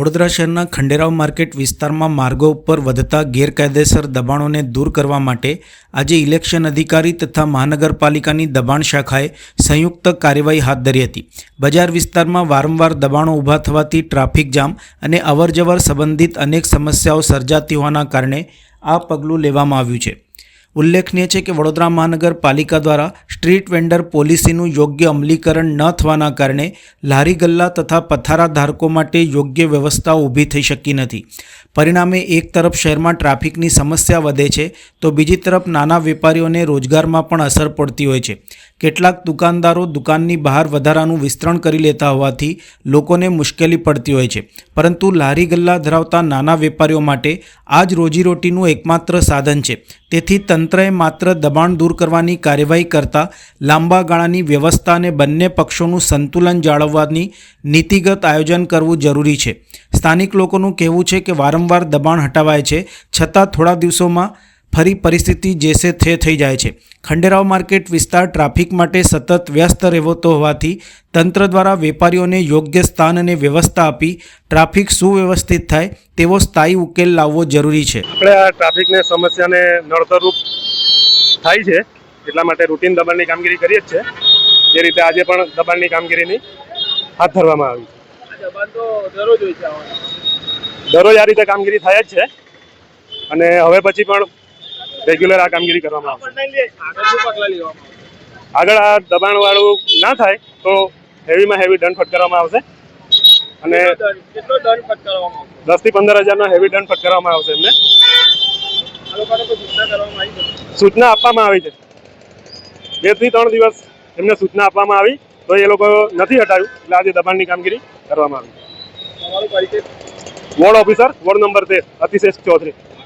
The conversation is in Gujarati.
વડોદરા શહેરના ખંડેરાવ માર્કેટ વિસ્તારમાં માર્ગો ઉપર વધતા ગેરકાયદેસર દબાણોને દૂર કરવા માટે આજે ઇલેક્શન અધિકારી તથા મહાનગરપાલિકાની દબાણ શાખાએ સંયુક્ત કાર્યવાહી હાથ ધરી હતી. બજાર વિસ્તારમાં વારંવાર દબાણો ઊભા થવાથી ટ્રાફિક જામ અને અવરજવર સંબંધિત અનેક સમસ્યાઓ સર્જાતી હોવાના કારણે આ પગલું લેવામાં આવ્યું છે. ઉલ્લેખનીય છે કે વડોદરા મહાનગરપાલિકા દ્વારા સ્ટ્રીટ વેન્ડર પોલિસીનું યોગ્ય અમલીકરણ ન થવાના કારણે લારી ગલ્લા તથા પથારા ધારકો માટે યોગ્ય વ્યવસ્થાઓ ઊભી થઈ શકી નથી. પરિણામે એક તરફ શહેરમાં ટ્રાફિકની સમસ્યા વધે છે, તો બીજી તરફ નાના વેપારીઓને રોજગારમાં પણ અસર પડતી હોય છે. કેટલાક દુકાનદારો દુકાનની બહાર વધારાનું વિસ્તરણ કરી લેતા હોવાથી લોકોને મુશ્કેલી પડતી હોય છે. પરંતુ લારી ગલ્લા ધરાવતા નાના વેપારીઓ માટે આ જ રોજીરોટીનું એકમાત્ર સાધન છે. તેથી તંત્રએ માત્ર દબાણ દૂર કરવાની કાર્યવાહી કરતાં લાંબા ગાળાની વ્યવસ્થા અને બંને પક્ષોનું સંતુલન જાળવવાની નીતિગત આયોજન કરવું જરૂરી છે. સ્થાનિક લોકોનું કહેવું છે કે વારંવાર દબાણ હટાવાય છે. છતાં થોડા દિવસોમાં ફરી પરિસ્થિતિ જેસે થે થઈ જાય છે. ખંડેરાવ માર્કેટ વિસ્તાર ટ્રાફિક માટે સતત વ્યસ્ત રહેતો હોવાથી તંત્ર દ્વારા વેપારીઓને યોગ્ય સ્થાન અને વ્યવસ્થા આપી ટ્રાફિક સુવ્યવસ્થિત થાય તેવો સ્થાયી ઉકેલ લાવવો જરૂરી છે. આપણે આ ટ્રાફિકને સમસ્યાને નડતરરૂપ થાય છે એટલા માટે રૂટીન દબાણની કામગીરી કરીએ જ છે. એ રીતે આજે પણ દબાણની કામગીરીની હાથ ધરવામાં આવી છે. દરરોજ આ રીતે કામગીરી થાય જ છે. અને હવે પછી પણ રેગ્યુલર આ કામગીરી કરવામાં આવશે. આગળ આ દબાણ વાળું ના થાય તો હેવીમાં હેવી દંડ ફટકારવામાં આવશે. અને દસથી પંદર હજારનો હેવી દંડ ફટકારવામાં આવશે એમને. સૂચના આપવામાં આવી છે. બેથી ત્રણ દિવસ એમને સૂચના આપવામાં આવી તો એ લોકો નથી હટાવ્યું. એટલે આજે દબાણની કામગીરી કરવામાં આવી. વોર્ડ ઓફિસર વોર્ડ નંબર તેર અતિશેષ ચૌધરી.